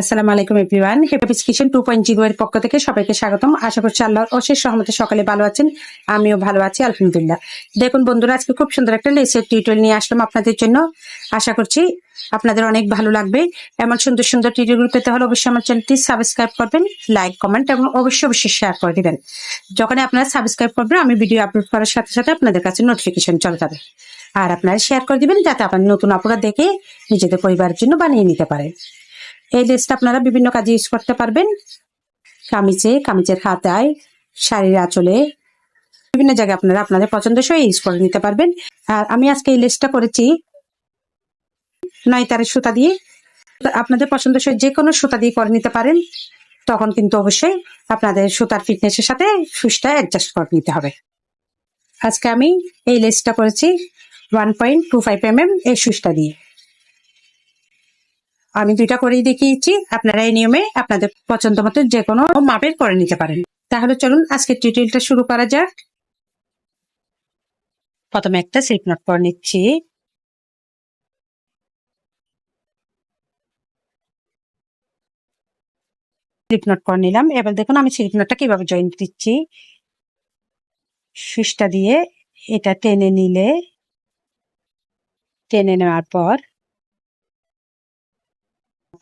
আসসালামু আলাইকুম এভরিওয়ান হেপাপিস কিচেন টু পয়েন্ট জিরো এর পক্ষ থেকে সবাইকে স্বাগতম। আশা করছি আল্লাহর অশেষ সহমতে সকালে ভালো আছেন। আমিও ভালো আছি, আলহামদুলিল্লাহ। দেখুন বন্ধুরা, আজকে খুব সুন্দর একটা লেসের টিউটোরিয়াল নিয়ে আসলাম আপনাদের জন্য। আশা করছি আপনাদের অনেক ভালো লাগবে। এমন সুন্দর সুন্দর টিউটোরিয়াল পেতে হলে অবশ্যই আমার চ্যানেলটি সাবস্ক্রাইব করবেন লাইক কমেন্ট এবং অবশ্যই অবশ্যই শেয়ার করে দিবেন। যখন আপনারা সাবস্ক্রাইব করবেন, আমি ভিডিও আপলোড করার সাথে সাথে আপনাদের কাছে নোটিফিকেশন চলে যাবে। আর আপনারা শেয়ার করে দিবেন, যাতে আপনার নতুন অপরাধ দেখে নিজেদের পরিবারের জন্য বানিয়ে নিতে পারেন। এই লেসটা আপনারা বিভিন্ন কাজে ইউজ করতে পারবেন। কামিজে, কামিজের হাতায় শাড়ির আঁচলে, বিভিন্ন জায়গায় আপনারা আপনাদের পছন্দসই ইউজ করে নিতে পারবেন। আর আমি আজকে এই লেসটা করেছি নয় তারের সুতা দিয়ে। আপনাদের পছন্দসই যে কোনো সুতা দিয়ে করে নিতে পারেন, তখন কিন্তু অবশ্যই আপনাদের সুতার ফিটনেসের সাথে সুসটা অ্যাডজাস্ট করে নিতে হবে। আজকে আমি এই লেসটা করেছি one point two five M M এই সুসটা দিয়ে। আমি দুইটা করেই দেখিয়েছি, আপনারা এই নিয়মে আপনাদের পছন্দ মতো যে কোনো মাপের করে নিতে পারেন। তাহলে চলুন আজকে টিউটোরিয়ালটা শুরু করা যাক। প্রথমে একটা স্লিপ নট করে নিচ্ছি। স্লিপ নট করে নিলাম। এবার দেখুন আমি স্লিপ নটটা কীভাবে জয়েন দিচ্ছি। সুইচটা দিয়ে এটা টেনে নিলে, টেনে নেওয়ার পর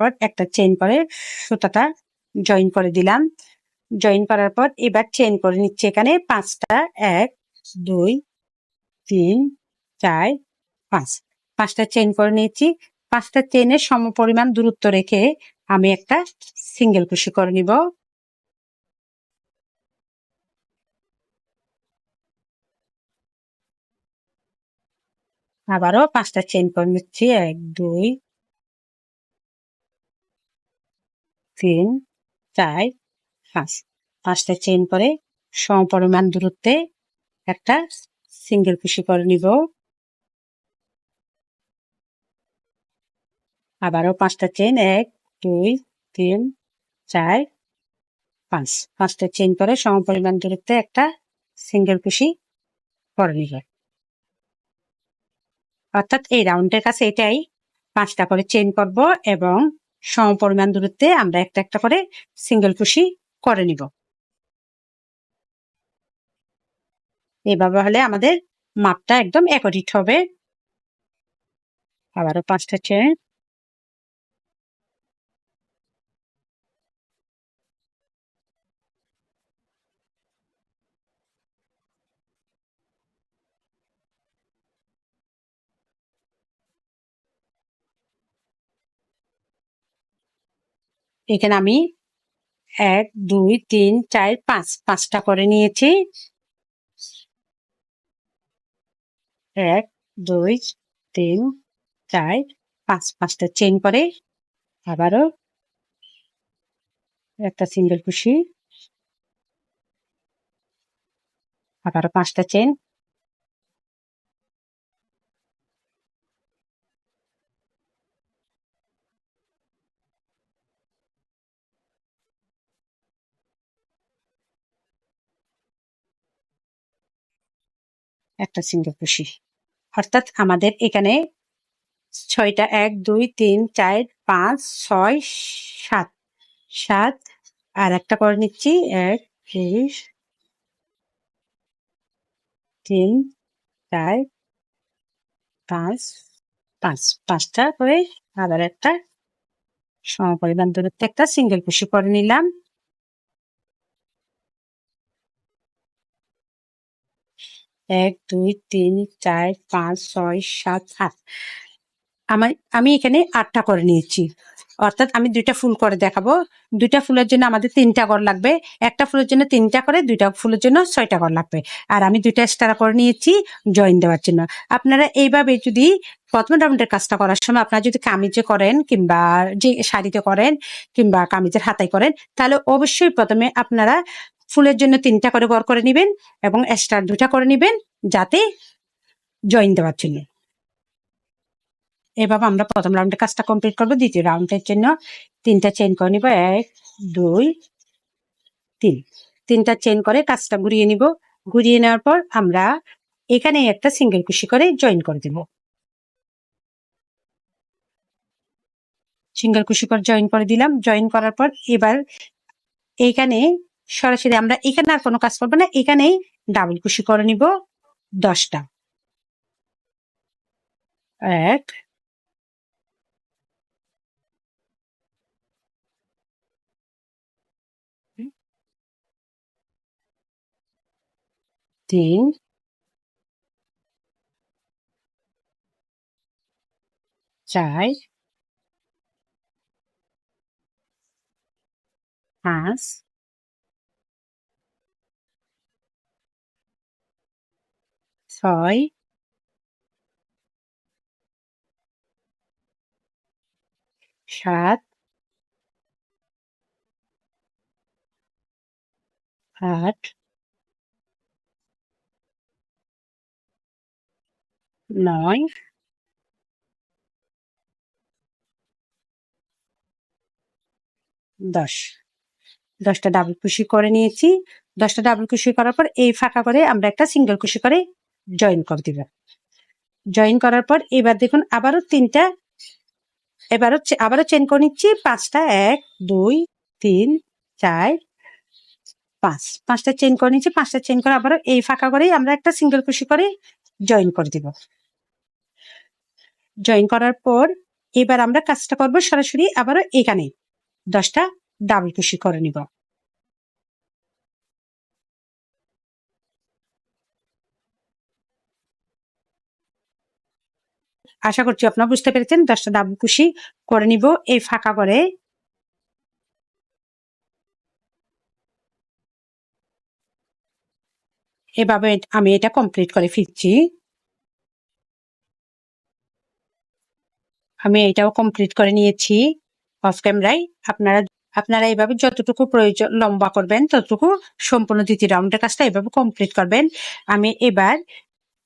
পর একটা চেইন করে সুতাটা জয়েন করে দিলাম। জয়েন করার পর এবার চেইন করে নিচ্ছি এখানে পাঁচটা, এক, দুই, তিন, চার, পাঁচ। পাঁচটা চেইন করে নিয়েছি। পাঁচটা চেইনের সম পরিমাণ দূরত্ব রেখে আমি একটা সিঙ্গেল কুশি করে নিব। আবারও পাঁচটা চেন করে নিচ্ছি। এক, দুই তিন, চার, পাঁচ। পাঁচটা চেন করে সম পরিমাণ দূরত্বে একটা সিঙ্গেল কুশি করে নিব। আবারও পাঁচটা চেন এক, দুই, তিন, চার, পাঁচ। পাঁচটা চেইন করে সমপরিমাণ দূরত্বে একটা সিঙ্গেল কুশি করে নিব। অর্থাৎ এই রাউন্ডের কাছে এটাই পাঁচটা করে চেইন করব এবং সম পরিমাণ দূরত্বে আমরা একটা একটা করে সিঙ্গেল কুশি করে নিব। এভাবে হলে আমাদের মাপটা একদম একরিট হবে। আবারও পাঁচটা চেন এখানে আমি এক, দুই, তিন, চার, পাঁচ, পাঁচটা করে নিয়েছি। এক, দুই, তিন, চার, পাঁচ, পাঁচটা চেন করে আবারও একটা সিঙ্গেল কুশি আবারও পাঁচটা চেন একটা সিঙ্গেল কুশি অর্থাৎ আমাদের এখানে ছয়টা, এক, দুই, তিন, চার, পাঁচ, ছয়, সাত। সাত, আর একটা করে নিচ্ছি, এক দুই তিন, চার, পাঁচ পাঁচ। পাঁচটা করে আবার একটা সমপরিমাণ দূরত্বে একটা সিঙ্গেল কুশি করে নিলাম। এক, দুই, তিন, চার, পাঁচ, ছয়, সাত, আট। আমার, আমি এখানে আটটা করে নিয়েছি। অর্থাৎ আমি দুইটা ফুল করে দেখাবো। দুইটা ফুলের জন্য আমাদের তিনটা ঘর লাগবে। একটা ফুলের জন্য তিনটা করে, দুইটা ফুলের জন্য ছয়টা ঘর লাগবে। আর আমি দুইটা স্টারা করে নিয়েছি জয়েন দেওয়ার জন্য। আপনারা এইভাবে যদি প্রথম রাউন্ডের কাজটা করার সময় আপনারা যদি কামিজে করেন কিংবা যে শাড়িতে করেন কিংবা কামিজের হাতায় করেন, তাহলে অবশ্যই প্রথমে আপনারা ফুলের জন্য তিনটা করে ঘর করে নেবেন এবং স্টার দুটা করে নেবেন যাতে জয়েন দেওয়ার জন্য। এভাবে আমরা প্রথম রাউন্ডের কাজটা কমপ্লিট করব। দ্বিতীয় রাউন্ডের জন্য তিনটা চেন করে নিব। এক, দুই, তিন। তিনটা চেন করে কাজটা ঘুরিয়ে নিব। ঘুরিয়ে নেওয়ার পর আমরা এখানে একটা সিঙ্গেল কুশি করে জয়েন করে দেব। সিঙ্গেল কুশি করে জয়েন করে দিলাম। জয়েন করার পর এবার এইখানে সরাসরি আমরা এখানে আর কোনো কাজ করব না, এখানেই ডাবল কুশি করে নিব, দশটা। এক। তিন। চার। পাঁচ। ছয়। সাত। আট। নয়। দশ। দশটা ডাবল কুশি করে নিয়েছি। দশটা ডাবল কুশি করার পর এই ফাঁকা করে আমরা একটা সিঙ্গেল কুশি করে জয়েন করে দিব। জয়েন করার পর এবার দেখুন আবারও তিনটা, এবারও আবারও চেন করে নিচ্ছি। পাঁচটা, এক, দুই, তিন, চার, পাঁচ। পাঁচটা চেন করে নিচ্ছি। পাঁচটা চেন করে আবারও এই ফাঁকা করেই আমরা একটা সিঙ্গেল কুশি করে জয়েন করে দিব। জয়েন করার পর এবার আমরা কাজটা করব সরাসরি আবারও এখানে দশটা ডাবল কুশি করে নিব। আশা করছি আপনারা বুঝতে পেরেছেন। দশটা ডাবল কুশি করে নিব, এই ফাঁকা করে এভাবে আমি এটা কমপ্লিট করে ফিরছি। আমি এটাও কমপ্লিট করে নিয়েছি অফ ক্যামেরায় আপনারা আপনারা এইভাবে যতটুকু প্রয়োজন, লম্বা করবেন, ততটুকু সম্পূর্ণ দ্বিতীয় রাউন্ডের কাজটা এভাবে কমপ্লিট করবেন। আমি এবার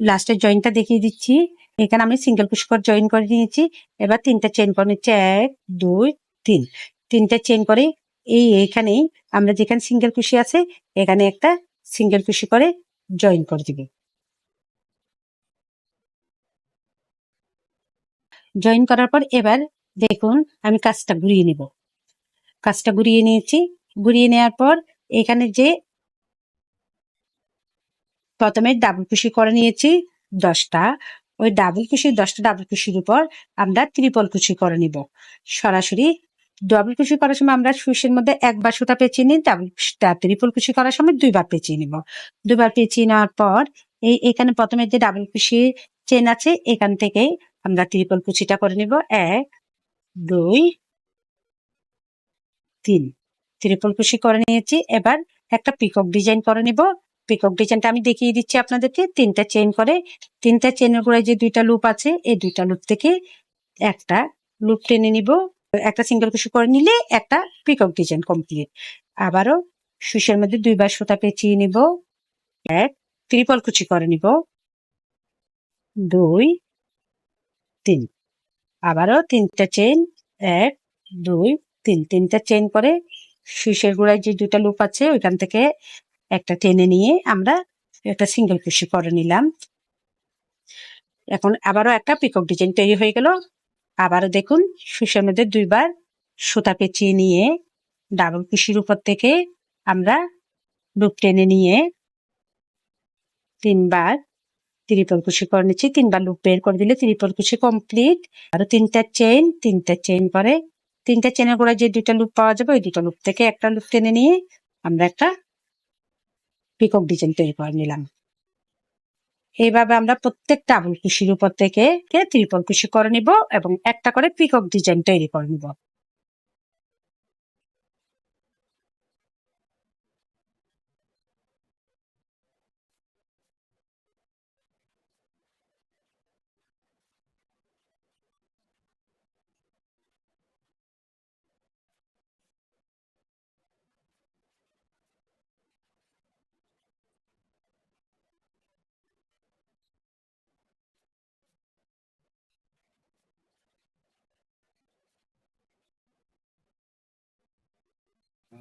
লাস্টের জয়েন্টটা দেখিয়ে দিচ্ছি। এখানে আমি সিঙ্গেল পুশ করে জয়েন করে নিয়েছি। এবার তিনটা চেন করে নিচ্ছি। এক, দুই, তিন। তিনটা চেন করে এই এখানেই আমরা যেখানে সিঙ্গেল কুশি আছে, এখানে একটা সিঙ্গেল কুশি করে জয়েন করে দিবে। জয়েন করার পর এবার দেখুন, আমি কাজটা ঘুরিয়ে নিব। কাজটা ঘুরিয়ে নিয়েছি। ঘুরিয়ে নেওয়ার পর এখানে যে প্রথমে ডাবল কুশি করে নিয়েছি, দশটা। ওই ডাবল কুশি দশটা ডাবল কুশির উপর আমরা ত্রিপল কুশি করে নিব। সরাসরি ডাবল কুশি করার সময় আমরা সুইসের মধ্যে একবার সুতা পেঁচিয়ে নিই ডাবল ত্রিপল কুশি করার সময় দুইবার পেঁচিয়ে নিব। দুইবার পেঁচিয়ে নেওয়ার পর এই এখানে প্রথমে যে ডাবল কুশি চেন আছে, এখান থেকে আমরা ত্রিপল কুচিটা করে নিব। এক, দুই, তিন। ত্রিপল কুশি করে নিয়েছি। এবার একটা পিকক ডিজাইন করে নিব। পিকক ডিজাইনটা আমি দেখিয়ে দিচ্ছি আপনাদেরকে। তিনটা চেন করে। তিনটা চেনের গোড়ায় যে দুইটা লুপ আছে, এই দুইটা লুপ থেকে একটা লুপ টেনে নিব। একটা সিঙ্গেল কুশি করে নিলে একটা পিকক ডিজাইন কমপ্লিট আবারও সুসের মধ্যে দুইবার সুতা পেঁচিয়ে নিব। এক ত্রিপল কুচি করে নিব। দুই, তিন। আবারও তিনটা চেন এক, দুই, তিন। তিনটা চেন করে সুইসের গোড়ায় যে দুটা লুপ আছে, ওইখান থেকে একটা টেনে নিয়ে আমরা একটা সিঙ্গেল কুশি করে নিলাম। এখন আবারও একটা পিকক ডিজাইন তৈরি হয়ে গেল। আবারও দেখুন সুইসের মধ্যে দুইবার সুতা পেঁচিয়ে নিয়ে ডাবল কুশির উপর থেকে আমরা লুপ টেনে নিয়ে তিনবার ত্রিপল কুশি করে নিচ্ছি। তিনবার লুপ বের করে দিলে ত্রিপল কুশি কমপ্লিট আরও তিনটা চেন তিনটা চেন করে, তিনটা চেনের গোড়ায় যে দুইটা লুপ পাওয়া যাবে, ওই দুটো লুপ থেকে একটা লুপ টেনে নিয়ে আমরা একটা পিকক ডিজাইন তৈরি করে নিলাম। এইভাবে আমরা প্রত্যেকটা আবুল কুশির উপর থেকে ত্রিপল কুশি করে নিব এবং একটা করে পিকক ডিজাইন তৈরি করে নিব।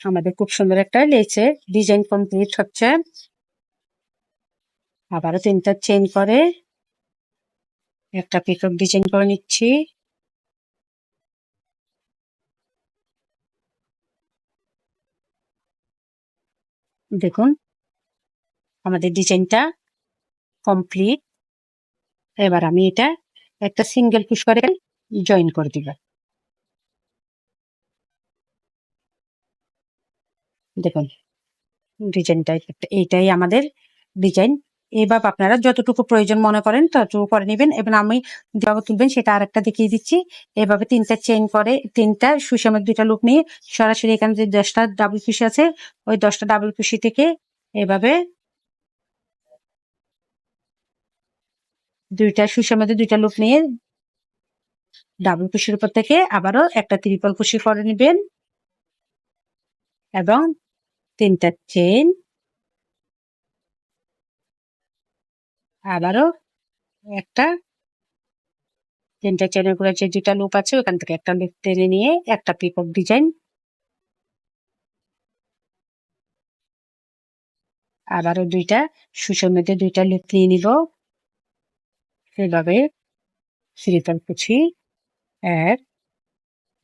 আমাদের খুব সুন্দর একটা লেচে ডিজাইন কমপ্লিট হচ্ছে। আবারও তিনটা চেন করে একটা পিকক ডিজাইন করে নিচ্ছি। দেখুন, আমাদের ডিজাইনটা কমপ্লিট এবার আমি এটা একটা সিঙ্গেল পুশ করে জয়েন করে দিব। দেখুন ডিজাইনটা এইটাই আমাদের ডিজাইন। এইভাবে আপনারা যতটুকু প্রয়োজন মনে করেন ততটুকু করে নেবেন। এবং আমি যেভাবে তুলবেন সেটা আরেকটা দেখিয়ে দিচ্ছি। এভাবে তিনটা চেন করে, তিনটা সুষমের দুইটা লুক নিয়ে সরাসরি এখানে যে দশটা ডাবল কুশি আছে, ওই দশটা ডাবল কুশি থেকে এভাবে দুইটা সুষমের দুইটা লুক নিয়ে ডাবল কুশির উপর থেকে আবারও একটা ত্রিপল কুশি করে নেবেন। এবং তিনটা চেন আবারও একটা, তিনটা চেনের করে যে দুটা লুপ আছে, ওখান থেকে একটা লুপ টেনে নিয়ে একটা পিকক ডিজাইন আবারও দুইটা সুসের মধ্যে দুইটা লুপ নিয়ে নিব। সেভাবে সিরিপাল কুচি। এক,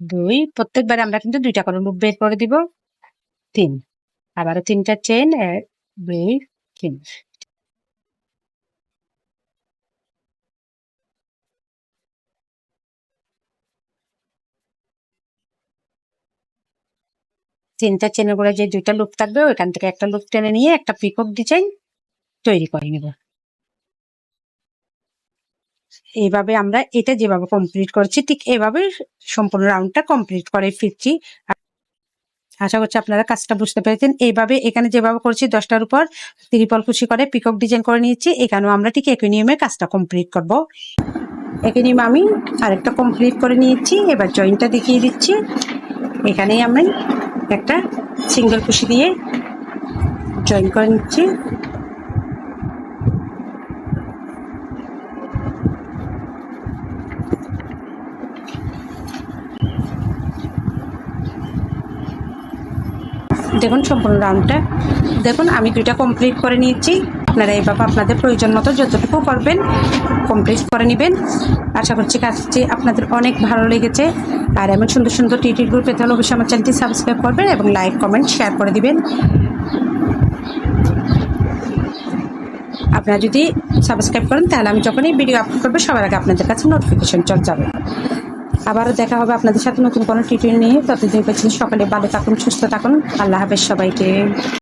দুই, প্রত্যেকবারে আমরা কিন্তু দুইটা করে লুপ বের করে দিব। তিন। আবারও তিনটা চেন তিনটা চেনের গোড়ায় যে দুইটা লুপ থাকবে, ওইখান থেকে একটা লুপ টেনে নিয়ে একটা পিকক ডিজাইন তৈরি করে নেব। এইভাবে আমরা এটা যেভাবে কমপ্লিট করছি, ঠিক এভাবে সম্পূর্ণ রাউন্ডটা কমপ্লিট করে ফিরছি। আশা করছি আপনারা কাজটা বুঝতে পেরেছেন। এইভাবে এখানে যেভাবে করছি, দশটার উপর ত্রিপল কুচি করে পিকক ডিজাইন করে নিয়েছি, এখানেও আমরা ঠিক একই নিয়মে কাজটা কমপ্লিট করব। একই নিয়ম আমি আরেকটা কমপ্লিট করে নিয়েছি, এবার জয়েন্টটা দেখিয়ে দিচ্ছি। এখানেই আমি একটা সিঙ্গেল কুশি দিয়ে জয়েন করে নিচ্ছি। দেখুন সম্পূর্ণ রাউন্ডটা দেখুন, আমি দুইটা কমপ্লিট করে নিয়েছি। আপনারা এইভাবে আপনাদের প্রয়োজন মতো যতটুকু করবেন কমপ্লিট করে নেবেন। আশা করছি কাজটি আপনাদের অনেক ভালো লেগেছে। আর এমন সুন্দর সুন্দর টিটির গ্রুপ পেতে হলে অবশ্যই আমার চ্যানেলটি সাবস্ক্রাইব করবেন এবং লাইক কমেন্ট শেয়ার করে দিবেন। আপনারা যদি সাবস্ক্রাইব করেন, তাহলে আমি যখনই ভিডিও আপলোড করব, সবার আগে আপনাদের কাছে নোটিফিকেশন চলে যাবে। আবারও দেখা হবে আপনাদের সাথে নতুন কোনো টিউটোরিয়াল নিয়ে। ততদিন পর্যন্ত সকালে ভালো থাকুন, সুস্থ থাকুন। আল্লাহ হাফেজ সবাইকে।